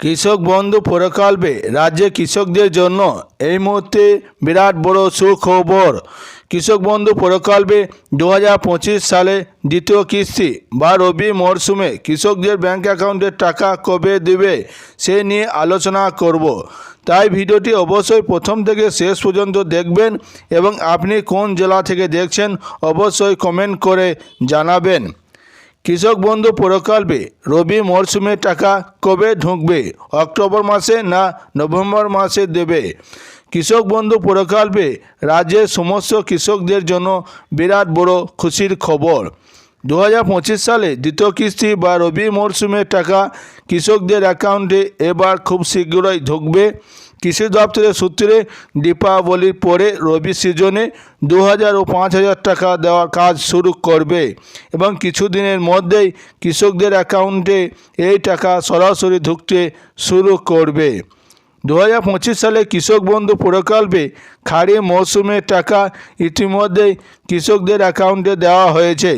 কৃষক বন্ধু প্রকল্পে রাজ্যে কৃষকদের জন্য এই মুহূর্তে বিরাট বড় সুখবর। কৃষক বন্ধু প্রকল্পে দু হাজার পঁচিশ সালে দ্বিতীয় কিস্তি বা রবি মরশুমে কৃষকদের ব্যাঙ্ক অ্যাকাউন্টে টাকা কবে দেবে সে নিয়ে আলোচনা করব। তাই ভিডিওটি অবশ্যই প্রথম থেকে শেষ পর্যন্ত দেখবেন এবং আপনি কোন জেলা থেকে দেখছেন অবশ্যই কমেন্ট করে জানাবেন। কৃষক বন্ধু প্রকল্পে রবি মরশুমে টাকা কবে ঢুকবে? অক্টোবর মাসে না নভেম্বর মাসে দেবে? কৃষক বন্ধু প্রকল্পে রাজ্যের সমস্ত কৃষকদের জন্য বিরাট বড় খুশির খবর। দু হাজার পঁচিশ সালে দ্বিতীয় কিস্তি বা রবি মরশুমের টাকা কৃষকদের অ্যাকাউন্টে এবার খুব শীঘ্রই ঢুকবে। কৃষি দপ্তরের সূত্রে দীপাবলির পরে রবি সিজনে দু হাজার ও পাঁচ হাজার টাকা দেওয়ার কাজ শুরু করবে এবং কিছুদিনের মধ্যেই কৃষকদের অ্যাকাউন্টে এই টাকা সরাসরি ঢুকতে শুরু করবে। দু হাজার পঁচিশ সালে কৃষক বন্ধু প্রকল্পে খাড়ি মৌসুমের টাকা ইতিমধ্যেই কৃষকদের অ্যাকাউন্টে দেওয়া হয়েছে।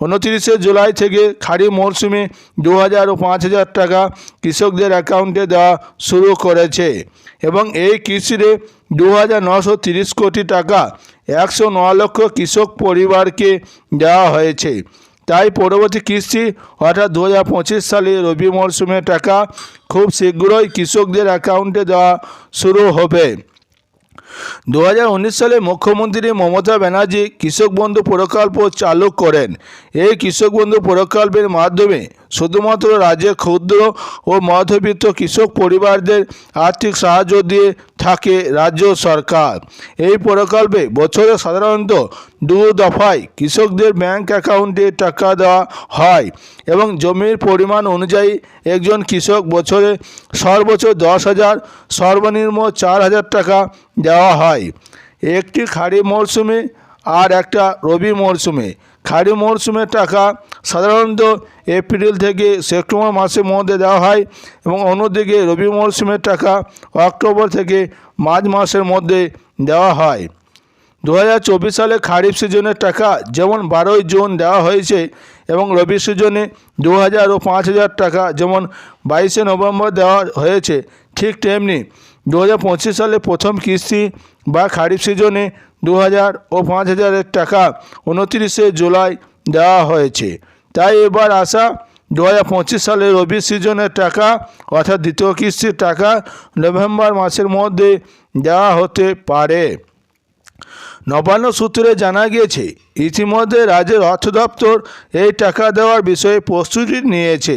উনত্রিশে জুলাই থেকে খাড়ি মরশুমে দু হাজার ও পাঁচ হাজার টাকা কৃষকদের অ্যাকাউন্টে দেওয়া শুরু করেছে। এবং এই কৃষিরে দু হাজার নশো তিরিশ কোটি টাকা একশো ন লক্ষ কৃষক পরিবারকে দেওয়া হয়েছে। তাই পরবর্তী কিস্তি অর্থাৎ দু হাজার পঁচিশ সালে রবি মরশুমের টাকা খুব শীঘ্রই কৃষকদের অ্যাকাউন্টে দেওয়া শুরু হবে। দু হাজার উনিশ সালে মুখ্যমন্ত্রী মমতা ব্যানার্জি কৃষক বন্ধু প্রকল্প চালু করেন। এই কৃষক বন্ধু প্রকল্পের মাধ্যমে শুধুমাত্র রাজ্যের ক্ষুদ্র ও মধ্যবিত্ত কৃষক পরিবারদের আর্থিক সাহায্য দিয়ে থাকে রাজ্য সরকার। এই প্রকল্পে বছরে সাধারণত দু দফায় কৃষকদের ব্যাংক অ্যাকাউন্টে টাকা দেওয়া হয় এবং জমির পরিমাণ অনুযায়ী একজন কৃষক বছরে সর্বোচ্চ দশ হাজার, সর্বনিম্ন চার হাজার টাকা দেওয়া হয়। একটি খারিফ মরশুমে আর একটা রবি মরশুমে। খাড়ি মরশুমের টাকা সাধারণত এপ্রিল থেকে সেপ্টেম্বর মাসের মধ্যে দেওয়া হয় এবং অন্যদিকে রবি মরশুমের টাকা অক্টোবর থেকে মার্চ মাসের মধ্যে দেওয়া হয়। দু হাজার চব্বিশ সালে খারিফ সিজনের টাকা যেমন বারোই জুন দেওয়া হয়েছে এবং রবি সিজনে দু হাজার ও পাঁচ হাজার টাকা যেমন বাইশে নভেম্বর দেওয়া হয়েছে, ঠিক তেমনি দু হাজার পঁচিশ সালে প্রথম কিস্তি বা খারিফ সিজনে দু হাজার ও পাঁচ হাজারের টাকা উনত্রিশে জুলাই দেওয়া হয়েছে। তাই এবার আসা দু হাজার পঁচিশ সালে রবি সিজনের টাকা অর্থাৎ দ্বিতীয় কিস্তির টাকা নভেম্বর মাসের মধ্যে দেওয়া হতে পারে। নবান্ন সূত্রে জানা গিয়েছে, ইতিমধ্যে রাজ্যের অর্থ দপ্তর এই টাকা দেওয়ার বিষয়ে প্রস্তুতি নিয়েছে।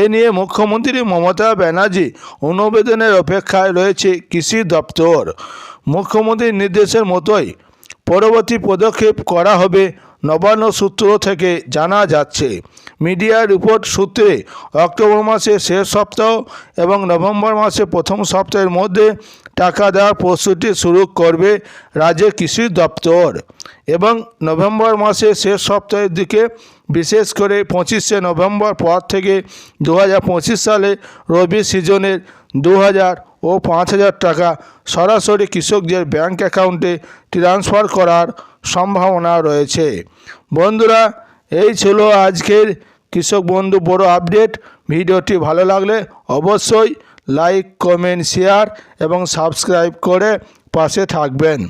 এ নিয়ে মুখ্যমন্ত্রী মমতা ব্যানার্জি অনুবেদনের অপেক্ষায় রয়েছে কৃষি দপ্তর। মুখ্যমন্ত্রীর নির্দেশের মতোই পরবর্তী পদক্ষেপ করা হবে, নবান্ন সূত্র থেকে জানা যাচ্ছে। মিডিয়া রিপোর্ট সূত্রে অক্টোবর মাসের শেষ সপ্তাহ এবং নভেম্বর মাসের প্রথম সপ্তাহের মধ্যে টাকা দেওয়ার প্রস্তুতি শুরু করবে রাজ্যের কৃষি দপ্তর এবং নভেম্বর মাসের শেষ সপ্তাহের দিকে, বিশেষ করে পঁচিশে নভেম্বর পর থেকে দু হাজার পঁচিশ সালে রবি সিজনের দু হাজার ও পাঁচ হাজার টাকা সরাসরি কৃষকদের ব্যাংক অ্যাকাউন্টে ট্রান্সফার করার সম্ভাবনা রয়েছে। বন্ধুরা, এই ছিল আজকের কৃষক বন্ধু বড় আপডেট। ভিডিওটি ভালো লাগলে অবশ্যই লাইক কমেন্ট শেয়ার এবং সাবস্ক্রাইব করে পাশে থাকবেন।